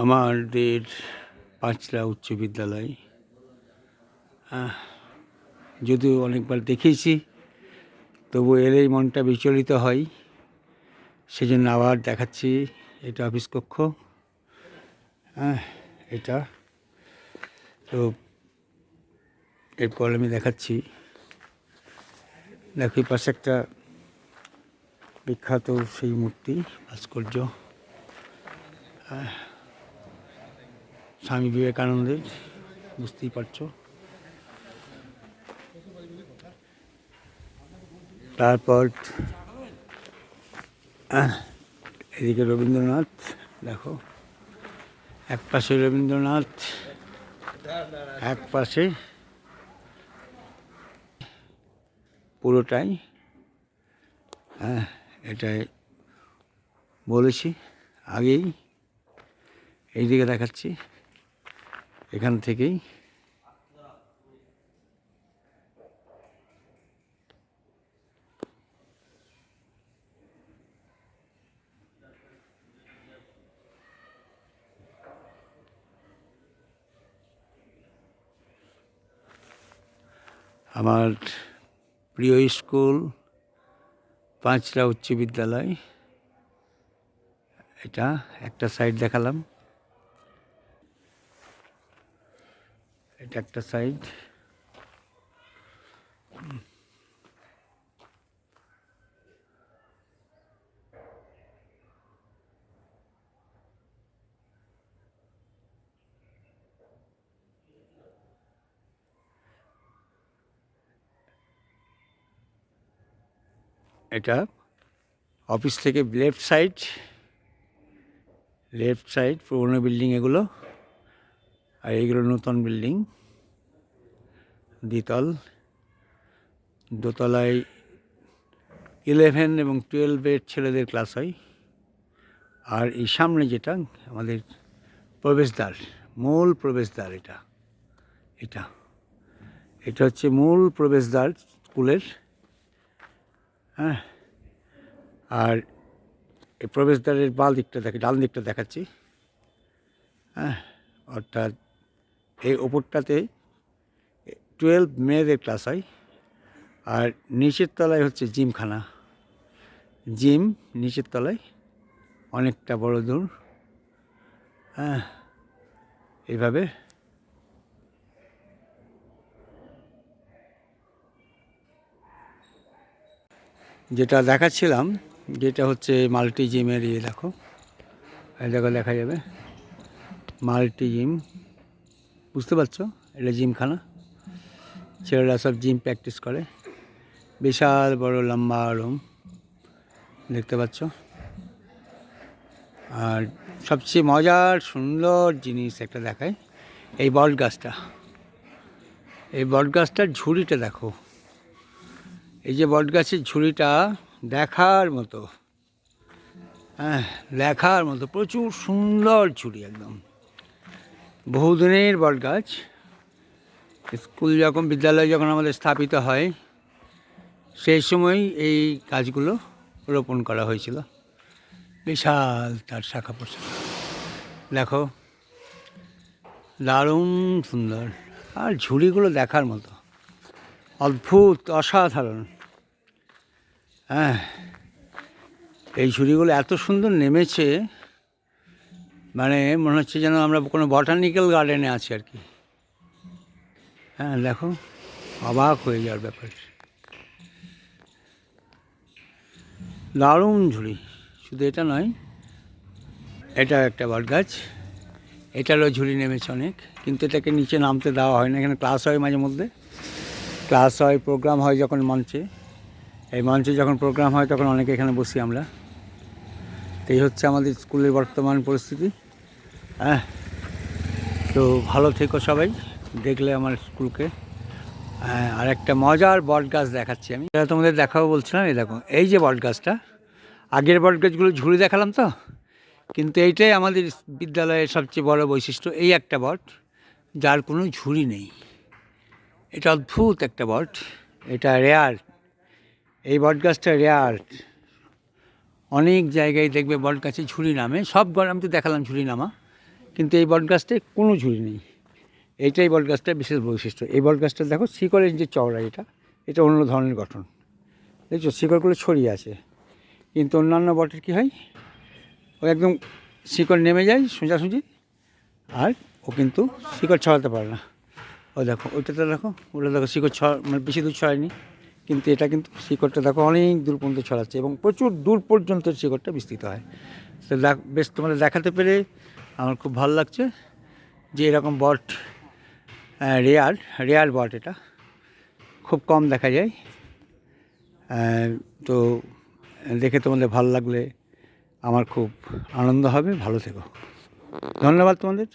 আমাদের পাঁচলা উচ্চ বিদ্যালয়। যদিও অনেকবার দেখেছি, তবু এলেই মনটা বিচলিত হয়। সেজন্য আবার দেখাচ্ছি এটা অফিস কক্ষ। হ্যাঁ এটা। তো এরপর আমি দেখাচ্ছি। দেখো পাশে একটা বিখ্যাত সেই মূর্তি, ভাস্কর্য। স্বামী বিবেকানন্দের, বুঝতেই পারছ। তারপর এদিকে রবীন্দ্রনাথ, দেখো। এক পাশে রবীন্দ্রনাথ, এক পাশে পুরোটাই। হ্যাঁ এটাই বলেছি আগেই। এইদিকে দেখাচ্ছি। এখান থেকেই। আমার প্রিয় স্কুল পাঁচরা উচ্চ বিদ্যালয়। এটা একটা সাইড দেখালাম। এটা একটা সাইড। এটা অফিস থেকে লেফট সাইড লেফট সাইড পুরোনো বিল্ডিং এগুলো। আর এইগুলো নতুন বিল্ডিং, দ্বিতল, দোতলায় ইলেভেন এবং টুয়েলভের ছেলেদের ক্লাস হয়। আর এই সামনে যেটা, আমাদের প্রবেশদ্বার, মূল প্রবেশদ্বার এটা এটা। এটা হচ্ছে মূল প্রবেশদ্বার স্কুলের হ্যাঁ। আর এই প্রবেশদ্বারের বাল দিকটা দেখে, ডান দিকটা দেখাচ্ছি হ্যাঁ। অর্থাৎ এই ওপরটাতে টুয়েলভ মেয়েদের ক্লাস হয় আর নিচের তলায় হচ্ছে জিমখানা। জিম নিচের তলায় অনেকটা বড় দূর হ্যাঁ এইভাবে। যেটা দেখাচ্ছিলাম, যেটা হচ্ছে মাল্টি জিমের ইয়ে দেখো। দেখো, দেখা যাবে। মাল্টি জিম বুঝতে পারছ? এটা জিমখানা। ছেলেরা সব জিম প্র্যাকটিস করে। বিশাল বড় লম্বা রুম, দেখতে পাচ্ছ? আর সবচেয়ে মজার সুন্দর জিনিস একটা দেখায় এই বট গাছটা। এই বট গাছটার ঝুড়িটা দেখো। এই যে বট গাছের ঝুড়িটা দেখার মতো হ্যাঁ দেখার মতো, প্রচুর সুন্দর ঝুড়ি একদম। বহুদিনের বট গাছ। স্কুল যখন, বিদ্যালয় যখন আমাদের স্থাপিত হয়, সেই সময় এই গাছগুলো রোপণ করা হয়েছিল। বিশাল তার শাখা প্রশাখা। দেখো, দারুণ সুন্দর। আর ঝুড়িগুলো দেখার মতো। অদ্ভুত, অসাধারণ। হ্যাঁ এই ঝুড়িগুলো এত সুন্দর নেমেছে মানে মনে হচ্ছে যেন আমরা কোনো বটানিক্যাল গার্ডেনে আছি আর কি। হ্যাঁ দেখো, অবাক হয়ে যাওয়ার ব্যাপার। দারুণ ঝুড়ি। শুধু এটা নয় এটা একটা বট গাছ। এটারও ঝুড়ি নেমেছে অনেক, কিন্তু এটাকে নিচে নামতে দেওয়া হয় না। এখানে ক্লাস হয় মাঝে মধ্যে। ক্লাস হয় প্রোগ্রাম হয় যখন মঞ্চে। এই মঞ্চে যখন প্রোগ্রাম হয়, তখন অনেকে এখানে বসি আমরা। এই হচ্ছে আমাদের স্কুলের বর্তমান পরিস্থিতি। হ্যাঁ তো ভালো থেকো সবাই দেখলে আমার স্কুলকে। হ্যাঁ, আর একটা মজার বট গাছ দেখাচ্ছি আমি। এটা তোমাদের দেখাবো বলছিলাম এই দেখো এই যে বট গাছটা। আগের বট গাছগুলো ঝুড়ি দেখালাম তো কিন্তু এইটাই আমাদের বিদ্যালয়ের সবচেয়ে বড় বৈশিষ্ট্য এই একটা বট যার কোনো ঝুড়ি নেই। এটা অদ্ভুত একটা বট এটা রেয়ার এই বট গাছটা রেয়ার। অনেক জায়গায় দেখবে বট গাছে ঝুড়ি নামে সব আমি তো দেখালাম ঝুড়ি নামা। কিন্তু এই বট গাছটায় কোনো ঝুড়ি নেই। এইটাই বট গাছটার বিশেষ বৈশিষ্ট্য। এই বট গাছটা দেখো শিকড়ের যে চওড়া এটা এটা অন্য ধরনের গঠন। দেখছ, শিকড়গুলো ছড়িয়ে আছে। কিন্তু অন্যান্য বটের কী হয়? ও একদম শিকড় নেমে যায় সোজাসুজি, আর ও কিন্তু শিকড় ছড়াতে পারে না। ও দেখো, ওইটাতে দেখো, ওটা দেখো শিকড় ছড়া মানে বেশি দূর ছড়ায়নি, কিন্তু এটা কিন্তু শিকড়টা দেখো অনেক দূর পর্যন্ত ছড়াচ্ছে এবং প্রচুর দূর পর্যন্ত শিকড়টা বিস্তৃত হয়। তো বেশ তোমাদের দেখাতে পেরে আমার খুব ভালো লাগছে যে এরকম বট রেয়ার রেয়ার বট এটা। খুব কম দেখা যায়। তো দেখে তোমাদের ভালো লাগলে আমার খুব আনন্দ হবে। ভালো থেকো। ধন্যবাদ তোমাদের।